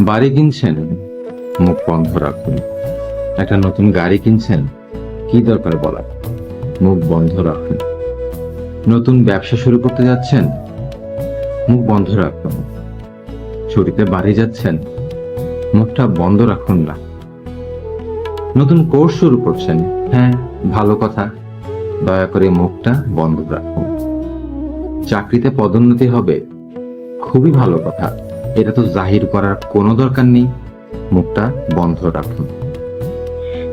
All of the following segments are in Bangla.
বাড়ি কিনছেন? মুখ বন্ধ রাখুন। একটা নতুন গাড়ি কিনছেন? কি দরকার বলা মুখ বন্ধ রাখুন। নতুন ব্যবসা শুরু করতে যাচ্ছেন? মুখ বন্ধ রাখুন। ছুটিতে বাড়ি যাচ্ছেন? মুখটা বন্ধ রাখুন না। নতুন কোর্স শুরু করছেন? হ্যাঁ ভালো কথা। দয়া করে মুখটা বন্ধ রাখুন। চাকরিতে পদোন্নতি হবে। খুবই ভালো কথা। এটা তো জাহির করার কোনো দরকার নেই। মুখটা বন্ধ রাখুন।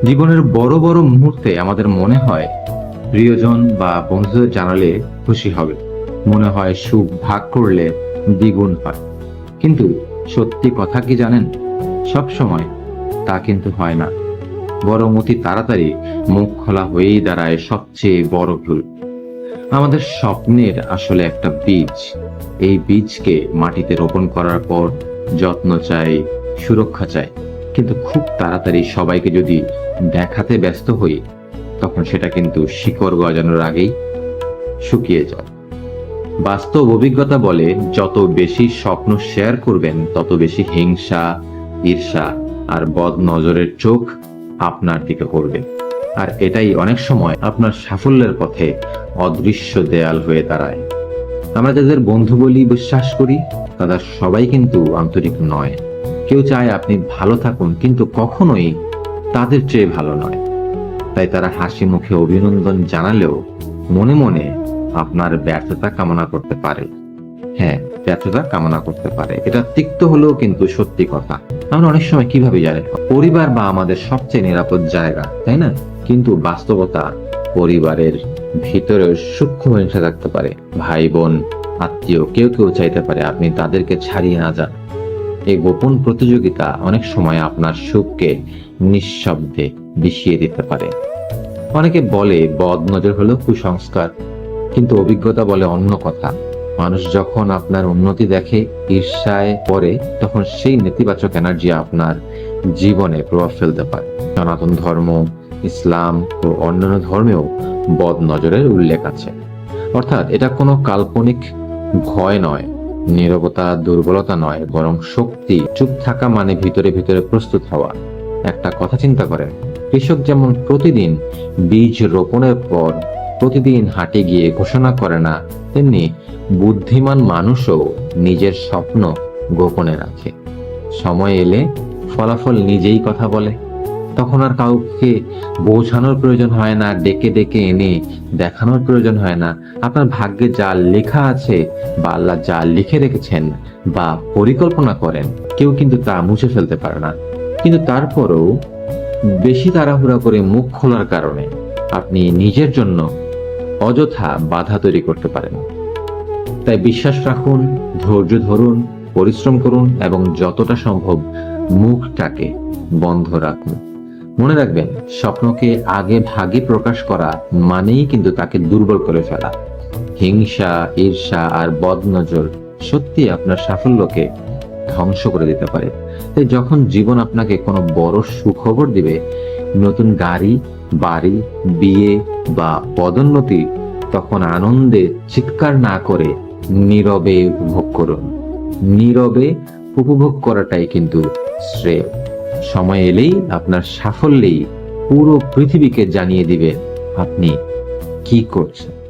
জীবনের বড় বড় মুহূর্তে আমাদের মনে হয় প্রিয়জন বা বন্ধুদের জানালে খুশি হবে। মনে হয় সুখ ভাগ করলে দ্বিগুণ হয়। কিন্তু সত্যি কথা কি জানেন? সব সময় তা কিন্তু হয় না। বরং অতি তাড়াতাড়ি মুখ খোলা হয়েই দাঁড়ায় সবচেয়ে বড় ভুল। আমাদের স্বপ্নের আসলে একটা বীজ। এই বীজকে মাটিতে রোপণ করার পর যত্ন চাই, সুরক্ষা চাই। কিন্তু খুব তাড়াতাড়ি সবাইকে যদি দেখাতে ব্যস্ত হই, তখন সেটা কিন্তু শিকড় গজানোর আগেই শুকিয়ে যায়। বাস্তব অভিজ্ঞতা বলে, যত বেশি স্বপ্ন শেয়ার করবেন, তত বেশি হিংসা, ঈর্ষা আর বদ নজরের চোখ আপনার দিকে করবে আর এটাই অনেক সময় আপনার সাফল্যের পথে অদৃশ্য দেয়াল হয়ে দাঁড়ায়। আমরা যাদের বন্ধু বলি বিশ্বাস করি তারা সবাই কিন্তু আন্তরিক নয়। কেউ চায় আপনি ভালো থাকুন, কিন্তু কখনোই তাদের চেয়ে ভালো নয়। তাই তারা হাসি মুখে অভিনন্দন জানালেও মনে মনে আপনার ব্যর্থতা কামনা করতে পারে। হ্যাঁ ব্যর্থতা কামনা করতে পারে। এটা তিক্ত হলেও কিন্তু সত্যি কথা। আমরা অনেক সময় কীভাবে জানি? পরিবার বা আমাদের সবচেয়ে নিরাপদ জায়গা, তাই না? কিন্তু বাস্তবতা পরিবারের ভিতরে সূক্ষ্ম হিংসা থাকতে পারে। ভাই, বোন, আত্মীয়, কেউ কেউ চাইতে পারে আপনি তাদেরকে ছাড়িয়ে না যান। এই গোপন প্রতিযোগিতা অনেক সময় আপনার সুখকে নিঃশব্দে বিষিয়ে দিতে পারে। অনেকে বলে, বদ নজর হলো কুসংস্কার, কিন্তু অভিজ্ঞতা বলে অন্য কথা। মানুষ যখন আপনার উন্নতি দেখে, ঈর্ষায় পড়ে, তখন সেই নেতিবাচক এনার্জি আপনার জীবনে প্রভাব ফেলতে পারে। সনাতন ধর্ম ইসলাম ও অন্যান্য ধর্মেও বদ নজরের উল্লেখ আছে। অর্থাৎ এটা কোনো কাল্পনিক ভয় নয়, নীরবতা, দুর্বলতা নয়, বরং শক্তি, চুপ থাকা মানে ভিতরে ভিতরে প্রস্তুত হওয়া। একটা কথা চিন্তা করেন, কৃষক যেমন প্রতিদিন বীজ রোপণের পর প্রতিদিন হাটে গিয়ে ঘোষণা করে না, তেমনি বুদ্ধিমান মানুষও নিজের স্বপ্ন গোপনে রাখে। সময় এলে ফলাফল নিজেই কথা বলে। তখন আর কাউকে বোঝানোর প্রয়োজন হয় না, ডেকে ডেকে এনে দেখানোর প্রয়োজন হয় না। আপনার ভাগ্যে যা লেখা আছে বা আল্লাহ যা লিখে রেখেছেন বা পরিকল্পনা করেন, কেউ কিন্তু তা মুছে ফেলতে পারে না। কিন্তু তারপরেও বেশি তাড়াহুড়া করে মুখ খোলার কারণে আপনি নিজের জন্য অযথা বাধা তৈরি করতে পারেন। তাই বিশ্বাস রাখুন, ধৈর্য ধরুন, পরিশ্রম করুন এবং যতটা সম্ভব মুখটাকে বন্ধ রাখুন। মনে রাখবেন, স্বপ্নকে আগে ভাগে প্রকাশ করা মানেই কিন্তু তাকে দুর্বল করে ফেলা। হিংসা, ঈর্ষা আর বদনজর সত্যি আপনার সাফল্যকে ধ্বংস করে দিতে পারে। তাই যখন জীবন আপনাকে কোনো বড় সুখবর দিবে, নতুন গাড়ি, বাড়ি, বিয়ে বা পদোন্নতি, তখন আনন্দে চিৎকার না করে নীরবে উপভোগ করুন। নীরবে উপভোগ করাটাই কিন্তু শ্রেয়। সময় এলেই আপনার সাফল্যেই পুরো পৃথিবীকে জানিয়ে দিবে আপনি কি করছেন।